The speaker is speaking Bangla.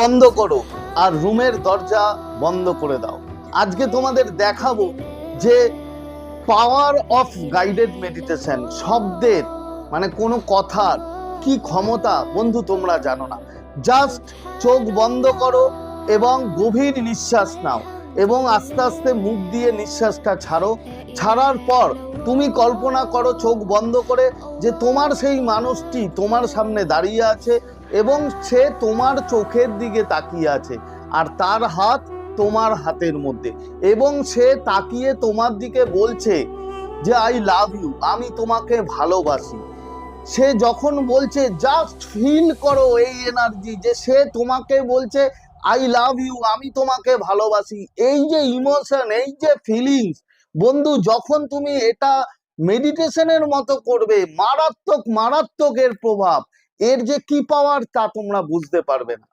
বন্ধ করো আর রুমের দরজা বন্ধ করে দাও। আজকে তোমাদের দেখাবো যে পাওয়ার অফ গাইডেড মেডিটেশন শব্দের মানে কোনো কথার কি ক্ষমতা, বন্ধু তোমরা জানো না। জাস্ট চোখ বন্ধ করো এবং গভীর নিঃশ্বাস নাও এবং আস্তে আস্তে মুখ দিয়ে নিঃশ্বাসটা ছাড়ো। ছাড়ার পর তুমি কল্পনা করো চোখ বন্ধ করে যে তোমার সেই মানুষটি তোমার সামনে দাঁড়িয়ে আছে এবং সে তোমার চোখের দিকে তাকিয়ে আছে, আর তার হাত তোমার হাতের মধ্যে। এবং সে তাকিয়ে তোমার দিকে বলছে যে আই লাভ ইউ আমি তোমাকে ভালোবাসি। সে যখন বলছে জাস্ট ফিল করো এই এনার্জি যে, সে তোমাকে বলছে আই লাভ ইউ আমি তোমাকে ভালোবাসি। এই যে ইমোশন এই যে ফিলিংস বন্ধু, যখন তুমি এটা মেডিটেশনের মতো করবে, মারাত্মক মারাত্মক এর প্রভাব। এর যে কি পাওয়ার তা তোমরা বুঝতে পারবে না।